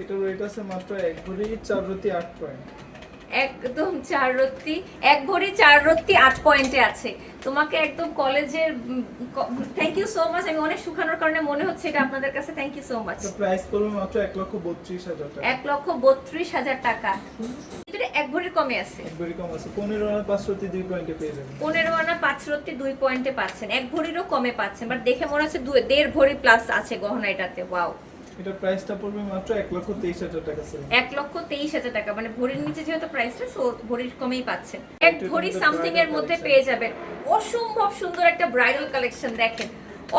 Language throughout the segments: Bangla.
এটার ওয়েট আছে মাত্র এক ভরি চার রতি আট পয়েন্ট একদম চার রত্তি এক ভরি চার রত্তি আট পয়েন্টে আছে। তোমাকে একদম কলেজের থ্যাংক ইউ সো মাচ আমি অনেক শুকানোর কারণে মনে হচ্ছে এটা আপনাদের কাছে thank you so much price পড়বে মাত্র এক লক্ষ বত্রিশ হাজার টাকা। এক লক্ষ বত্রিশ হাজার টাকা। এটা এক ভরির কমে আছে। এক ভরি কম আছে। পনেরো আর পাঁচ রতি দুই পয়েন্টে পেয়ে যাবেন। পনেরো আনা পাঁচ রত্তি দুই পয়েন্টে পাচ্ছেন। এক ভরিরও কমে পাচ্ছেন বাট দেখে মনে হচ্ছে দেড় ভরি প্লাস আছে গহনা এটাতে। ওয়াও এটা প্রাইসটা পড়বে মাত্র এক লক্ষ তেইশ হাজার টাকা স্যার এক লক্ষ তেইশ হাজার টাকা মানে ভরির নিচে যেহেতু প্রাইসটা সো ভরির কমেই পাচ্ছেন এক ভরি সামথিং এর মধ্যে পেয়ে যাবেন। অসম্ভব সুন্দর একটা ব্রাইডাল কালেকশন দেখেন।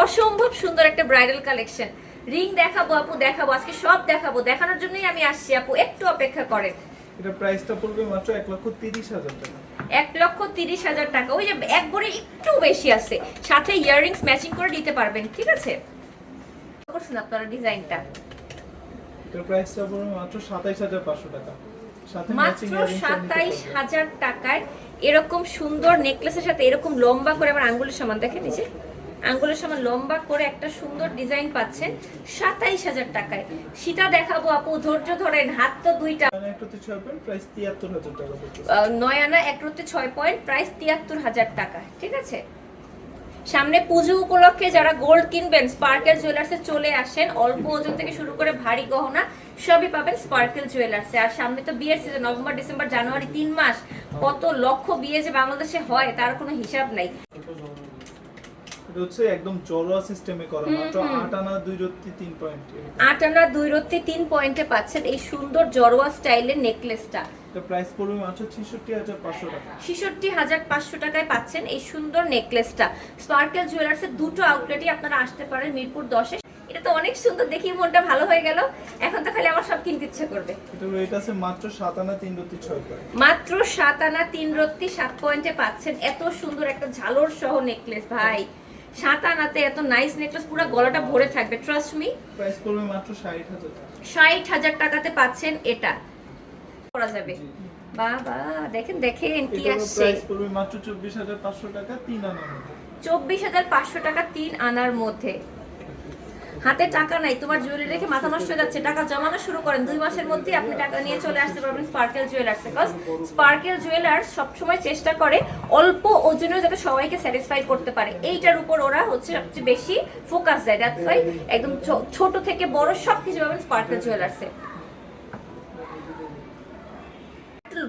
অসম্ভব সুন্দর একটা ব্রাইডাল কালেকশন রিং দেখাবো আপু দেখাবো আজকে সব দেখাবো। দেখানোর জন্যই আমি আসছি আপু একটু অপেক্ষা করেন। এটা প্রাইসটা পড়বে মাত্র এক লক্ষ তিরিশ হাজার টাকা। এক লক্ষ তিরিশ হাজার টাকা। ওই যে এক ভরি একটু বেশি আছে। সাথে ইয়াররিংস ম্যাচিং করে নিতে পারবেন ঠিক আছে? করছেন আপনারা ডিজাইনটা? এটার প্রাইসটা পড়বে মাত্র সাতাইশ হাজার পাঁচশো টাকা। সাথে ম্যাচিং মাত্র সাতাইশ হাজার টাকায় এরকম সুন্দর নেকলেসের সাথে এরকম লম্বা করে আমার আঙ্গুলের সমান দেখেন নিচে আঙ্গুলের সমান লম্বা করে একটা সুন্দর ডিজাইন পাচ্ছেন সাতাইশ হাজার টাকায়। সীতা দেখাবো আপু ধৈর্য ধরেন হাত তো দুইটা। একটু ছয় পয়েন্ট প্রাইস তিয়াত্তর হাজার টাকা। পড়ছে আহ, নয় আনা এক রুতে ছয় পয়েন্ট প্রাইস তিয়াত্তর হাজার টাকা ঠিক আছে? সামনে পুজো উপলক্ষে যারা গোল্ড কিনবেন স্পার্কেল জুয়েলার্সে চলে আসেন, অল্প ওজন থেকে শুরু করে ভারী গহনা, সবই পাবেন স্পার্কেল জুয়েলার্সে আর সামনে তো বিয়ের সিজন নভেম্বর, ডিসেম্বর, জানুয়ারি তিন মাস, কত লক্ষ বিয়ে যে বাংলাদেশে হয়, তার কোনো হিসাব নাই। এটা হচ্ছে একদম জলোয়া সিস্টেমে করা মাত্র আনা রত্তি পয়েন্ট আট আনা রত্তি পয়েন্টে পাচ্ছেন এই সুন্দর জরোয়া স্টাইলের নেকলেসটা এটা প্রাইস পড়বে মাত্র ছেষট্টি হাজার পাঁচশো টাকা। ছেষট্টি হাজার পাঁচশো টাকায় পাচ্ছেন এই সুন্দর নেকলেসটা স্পার্কেল জুয়েলার্সের দুটো আউটলেটই আপনারা আসতে পারেন মিরপুর দশে। এটা তো অনেক সুন্দর দেখি মনটা ভালো হয়ে গেল। এখন তো খালি আমার সব কিনতে ইচ্ছে করবে। এটা ওয়েট আছে মাত্র আনা তিন রত্তি ছয় পয়েন্ট মাত্র সাত আনা তিন রত্তি সাত পয়েন্টে পাচ্ছেন। এত সুন্দর একটা ঝালর সহ নেকলেস ভাই। সাত আনাতে এত নাইস নেকলেস পুরো গলাটা ভরে থাকবে ট্রাস্ট মি প্রাইস পড়বে মাত্র ষাট হাজার টাকা। ষাট হাজার টাকাতে পাচ্ছেন এটা। করা যাবে। বাবা দেখেন দেখেন কি আসছে। প্রাইস পড়বে মাত্র চব্বিশ হাজার পাঁচশো টাকা তিন আনার মধ্যে। চব্বিশ হাজার পাঁচশো টাকা তিন আনার মধ্যে। হাতে টাকা নাই তোমার জুয়েলারি রেখে মাথা নষ্ট হয়ে যাচ্ছে টাকা জমানো শুরু করেন। দুই মাসের মধ্যে আপনি টাকা নিয়ে চলে আসতে পারবেন Sparkle Jewellers because Sparkle Jewellers সবসময় চেষ্টা করে অল্প ওজনেও যাতে সবাইকে স্যাটিসফাই করতে পারে। এইটার উপর ওরা হচ্ছে সবচেয়ে বেশি ফোকাস দেয়। দ্যাটস ওয়াই একদম ছোট থেকে বড় সব কিছু পাবেন স্পার্কেল জুয়েলার্সে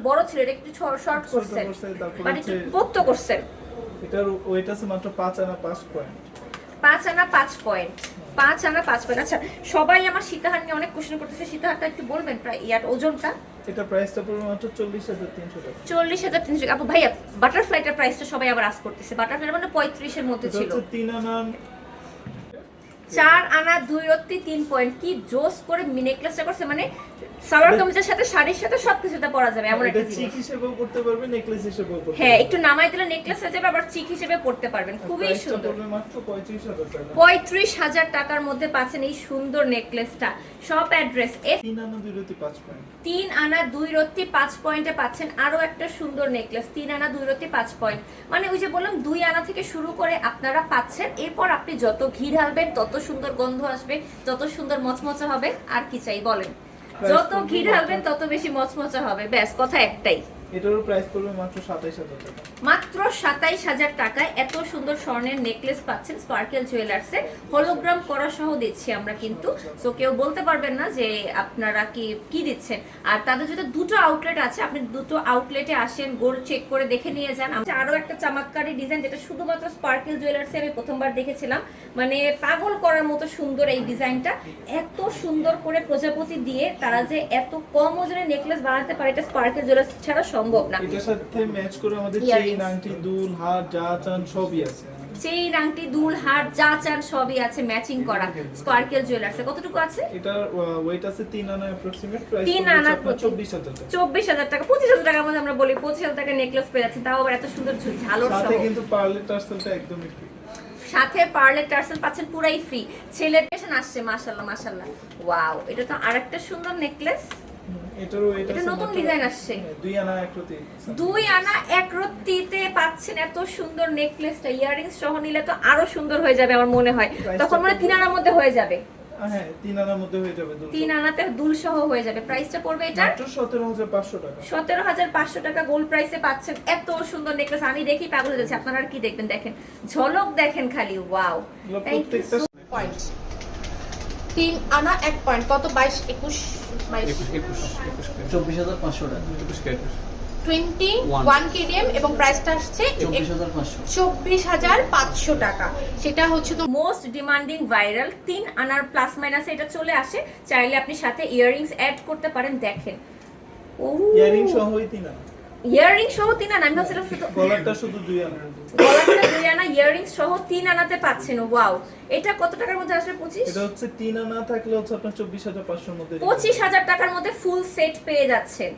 বড় ছিল এটা একটু শর্ট করছেন করছে, মানে একটু পোক্ত করছেন এটার ওয়েট আছে মাত্র পাঁচ আনা পাঁচ পয়েন্ট পাঁচ আনা পাঁচ পয়েন্ট পাঁচ আনা পাঁচ পয়েন্ট আচ্ছা সবাই আমার সীতাহার নিয়ে অনেক কোশ্চেন করতেছে। সীতাহারটা একটু বলবেন প্রায় ইয়ার ওজনটা? এটা প্রাইসটা পড়বে মাত্র চল্লিশ হাজার তিনশো টাকা। চল্লিশ হাজার তিনশো আপু ভাইয়া বাটারফ্লাইটার প্রাইসটা সবাই আবার আস করতেছে। বাটারফ্লাই মানে পঁয়ত্রিশের মধ্যে ছিল। তিন আনা চার আনা দুই রত্তি তিন পয়েন্ট। কি জোস করে নেকলেসটা করছে মানে সালোয়ার কামিজের সাথে শাড়ির সাথে সবকিছুতে পরা যাবে এমন একটা চিক হিসেবেও করতে পারবে নেকলেস হিসেবেও করতে হ্যাঁ একটু নামাই দিলে নেকলেস হয়ে যাবে আবার চিক হিসেবে পড়তে পারবেন। খুবই সুন্দর। মাত্র পঁয়ত্রিশ হাজার টাকার মধ্যে পাচ্ছেন এই সুন্দর নেকলেসটা শপ অ্যাড্রেস এফ তিন আনা দুই রতি পাঁচ পয়েন্ট। তিন আনা দুই রত্তি পাঁচ পয়েন্টে পাচ্ছেন আরও একটা সুন্দর নেকলেস তিন আনা দুই রত্তি পাঁচ পয়েন্ট। মানে ওই যে বললাম দুই আনা থেকে শুরু করে আপনারা পাচ্ছেন। এরপর আপনি যত ঘি ঢালবেন তত সুন্দর গন্ধ আসবে যত সুন্দর মচমচা হবে আর কি চাই বলেন? যত ঘি ঢালবেন তত বেশি মচমচা হবে। ব্যাস কথা একটাই। এটারও প্রাইস পড়বে মাত্র সাতাইশ হাজার টাকা। মাত্র সাতাইশ হাজার টাকায় এত সুন্দর স্বর্ণের নেকলেস পাচ্ছেন স্পার্কেল জুয়েলার্সে হলোগ্রাম করা সহ দিচ্ছি আমরা কিন্তু। তো কেউ বলতে পারবেন না যে আপনারা কি কি দিচ্ছেন। আর তাদের যদি দুটো আউটলেট আছে। আপনি দুটো আউটলেটে আসেন গোল্ড চেক করে দেখে নিয়ে যান। আরও একটা চমৎকারী ডিজাইন যেটা শুধুমাত্র স্পার্কেল জুয়েলার্সে আমি প্রথমবার দেখেছিলাম। মানে পাগল করার মতো সুন্দর এই ডিজাইনটা এত সুন্দর করে প্রজাপতি দিয়ে তারা যে এত কম ওজনের নেকলেস বানাতে পারে, এটা স্পার্কেল জুয়েলার্স ছাড়া সম্ভব না। এটার সাথে ম্যাচ করে আমাদের. চেইন আংটি দুল হাত যা চান সবই আছে। চেইন আংটি দুল হার যা চান সবই আছে ম্যাচিং করা। স্পার্কেল জুয়েলার্সে কতটুকু আছে? এটার ওয়েট আছে তিন আনা অ্যাপ্রক্সিমেট প্রাইস তিন আনা প্রতি। চব্বিশ হাজার টাকা। চব্বিশ হাজার টাকা। পঁচিশ হাজার টাকার মধ্যে আমরা বলি পঁচিশ হাজার টাকা নেকলেস পেয়ে যাচ্ছে। তাও আবার এত সুন্দর ঝালর সহ। সাথে কিন্তু পার্লের টার্সেলটা একদমই ফ্রি সাথে পার্লের টার্সেল পাচ্ছেন পুরাই ফ্রি ছেলের পেশন আসছে মাশাল্লাহ মাশাল্লাহ ওয়াও এটা তো আরেকটা সুন্দর নেকলেস এটারও এটা নতুন ডিজাইন আসছে। হ্যাঁ, দুই আনা এক রতি। দুই আনা এক রত্তিতে পাচ্ছেন এত সুন্দর নেকলেসটা ইয়ারিংস সহ নিলে তো আরও সুন্দর হয়ে যাবে আমার মনে হয়। তখন মানে তিন আনার মধ্যে হয়ে যাবে। হ্যাঁ তিন আনার মধ্যে হয়ে যাবে তিন আনাতে দুল সহ হয়ে যাবে। প্রাইসটা পড়বে এটা? সতেরো হাজার পাঁচশো টাকা। সতেরো হাজার পাঁচশো টাকা গোল্ড প্রাইসে পাচ্ছেন এত সুন্দর নেকলেস আমি দেখি পাগল হয়ে যাচ্ছে। আপনারা আর কি দেখবেন? দেখেন ঝলক দেখেন খালি। ওয়াও থ্যাংক ইউ পয়েন্ট তিন আনা এক পয়েন্ট কত? বাইশ একুশ চব্বিশ হাজার পাঁচশো টাকা। টোয়েন্টি ওয়ান কেডিএম এবং প্রাইসটা আসছে চব্বিশ হাজার পাঁচশো। টাকা। সেটা হচ্ছে তো মোস্ট ডিমান্ডিং ভাইরাল তিন আনার প্লাস মাইনাসে এটা চলে আসে। চাইলে আপনি সাথে ইয়াররিংস অ্যাড করতে পারেন দেখেন। ও ইয়ারিং সহই তিন আনা। ইয়াররিং সহ তিন আনা আমি ভাবছিলাম শুধু গলাটা শুধু দুই আনা। গলাটা দুই আনা ইয়াররিংস সহ তিন আনাতে পাচ্ছেন ওয়াও এটা কত টাকার মধ্যে আসবে পঁচিশ? এটা হচ্ছে তিন আনা থাকলে হচ্ছে আপনার চব্বিশ হাজার পাঁচশোর মধ্যে। পঁচিশ হাজার টাকার মধ্যে ফুল সেট পেয়ে যাচ্ছেন।